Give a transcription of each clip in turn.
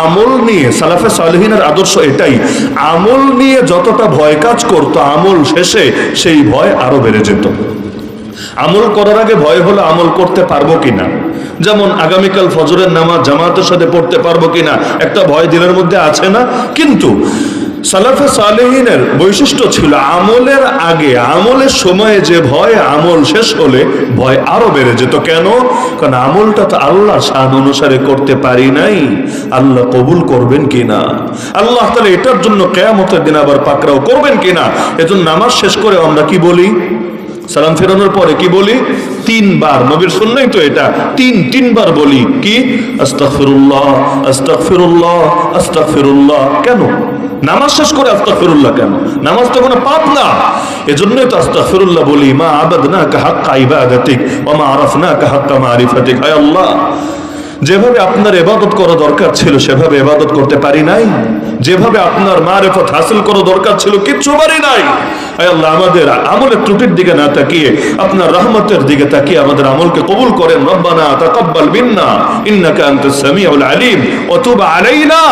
আমল নিয়ে সালাফে সালহিনের আদর্শ এটাই, আমল নিয়ে যতটা ভয় কাজ করতো আমল শেষে সেই ভয় আরও বেড়ে যেত। আমল করার আগে ভয় হলো আমল করতে পারব কিনা, যেমন আগামীকাল ফজরের নামাজ জামাতের সাথে পড়তে পারব কিনা, একটা ভয় দিলের মধ্যে আছে না? কিন্তু সালাফে সালেহিনের বৈশিষ্ট্য ছিল আমলের আগে, আমলের সময়ে যে ভয়, আমল শেষ হলে ভয় আরও বেড়ে যেত। কেন? কারণ আমলটা তো আল্লাহ স্বাদ অনুসারে করতে পারি নাই। আল্লাহ কবুল করবেন কিনা? আল্লাহ তাহলে এটার জন্য কেয়ামতের দিন আবার পাকড়াও করবেন কিনা? এজন্য নামাজ শেষ করে আমরা কি বলি? সালাম ফেরানোর পরে কি বলি? তিনবার, নবীর শুনলেই তো এটা। তিন, তিনবার বলি। কি? আস্তাগফিরুল্লাহ আস্তাগফিরুল্লাহ আস্তাগফিরুল্লাহ। কেন? নামাজ শেষ করে আস্তাগফিরুল্লাহ কেন? নামাজ তো কোনো পাপ না। এজন্যই তো আস্তাগফিরুল্লাহ বলি, মা আবাদনাকা হাক্কা ইবাদাতিক, ওয়া মা আরাফনাকা হাক্কা মারিফাতিক। হায় আল্লাহ! যেভাবে আপনার এবাদত করা দরকার ছিল, সেভাবে এবাদত করতে পারি নাই। যেভাবে আপনার মারেফত হাসিল করা দরকার ছিল, কিচ্ছু পারি নাই। আমাদের আমলের ত্রুটির দিকে না তাকিয়ে, আপনার রহমতের দিকে তাকিয়ে আমাদের আমলকে কবুল করেন। রব্বানা তাকাব্বাল মিন্না, ইন্নাকা সামিউল আলাইনা,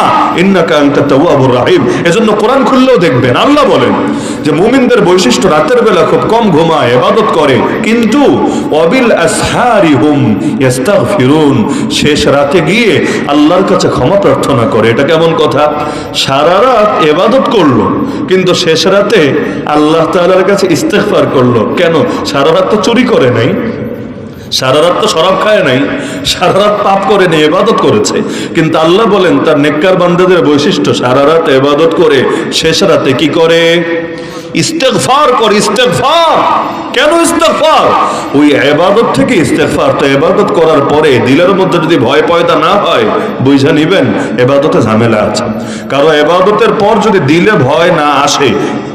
ইন্নাকা তাওয়াবুর রহিম। এজন্য কোরআন খুললেও দেখবেন, আল্লাহ বলেন যে মুমিনদের বৈশিষ্ট্য রাতের বেলা খুব কম ঘুমায়, ইবাদত করে। কিন্তু অবিল আসহারি হুম ইস্তাগফিরুন শেষ রাতে গিয়ে আল্লাহর কাছে ক্ষমা প্রার্থনা করে। এটা কেমন কথা? সারা রাত এবাদত করল, কিন্তু শেষ রাতে আল্লাহ তাআলার কাছে ইস্তেগফার করল। কেন? সারা রাত তো চুরি করে নাই। সারা রাত তো শরাব খায় নাই। সারা রাত পাপ করে নেই এবাদত করেছে। কিন্তু আল্লাহ বলেন, তার নেককার বান্দাদের বৈশিষ্ট্য, সারা রাত এবাদত করে শেষ রাতে কি করে? ইস্তেগফার করে কেন ওই এবাদত থেকে ইস্তেগফার, তো এবাদত করার পরে দিলের মধ্যে যদি ভয় পয়দা না হয়, বুঝা নিবেন, এবাদতে ঝামেলা আছে। কারণ এবাদতের পর যদি দিলে ভয় না আসে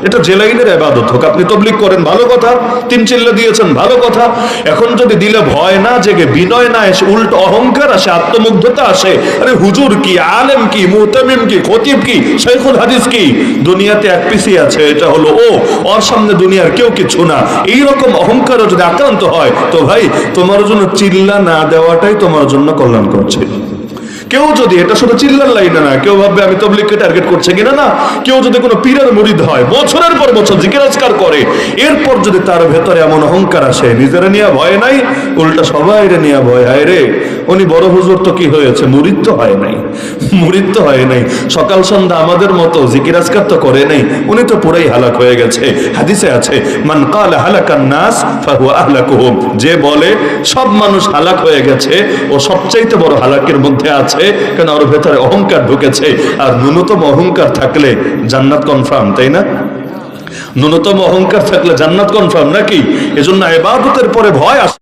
এটা জেলাইনের এবাদত হোক। আপনি তবলিক করেন, ভালো কথা। তিন চিল্লা দিয়েছেন, ভালো কথা। এখন যদি দিলে ভয় না জেগে, বিনয় না এসে, উল্ট অহংকার আসে, আত্মমুগ্ধতা আসে, আরে হুজুর কি, আলেম কি মুহতামিম কি, খতিব কি শেখুল হাদিস কি? দুনিয়াতে এক পিসি আছে, এটা হলো ও। ওর সামনে দুনিয়ার কেউ কিছু না। এইরকম অহংকার যদি আক্রান্ত হয়, তো ভাই, তোমার জন্য চিল্লা না দেওয়াটাই তোমার জন্য কল্যাণ করছে কেউ যদি, এটা শুধু চিল্লার লাইনে না, কেউ ভাববে আমি তবলিগকে টার্গেট করছে কিনা না, কেউ যদি কোনো পীরের মুরিদ হয়, বছরের পর বছর জিকিরাজকার করে, এরপর যদি তার ভেতরে এমন অহংকার আসে, নিজেরা নিয়ে ভয় নাই, উল্টা সবাই রে নিয়ে ভয়, হায় রে, উনি বড় হুজুর তো কি হয়েছে, মুরিদ তো হয় নাই, মুরিদ তো হয় নাই, সকাল সন্ধ্যা আমাদের মতো জিকিরাজকার তো করে নাই, উনি তো পুরাই হালাক হয়ে গেছে, হাদিসে আছে, মান কাল হালাকান নাস, ফাহুয়া আহলাকুহুম যে বলে, সব মানুষ হালাক হয়ে গেছে, ও সবচাইতে বড় হালাকের মধ্যে আছে কেন ওর ভেতরে অহংকার ঢুকেছে? আর ন্যূনতম অহংকার থাকলে জান্নাত কনফার্ম তাই না? ন্যূনতম অহংকার থাকলে জান্নাত কনফার্ম নাকি? এজন্য এবাদতের পরে ভয় আসে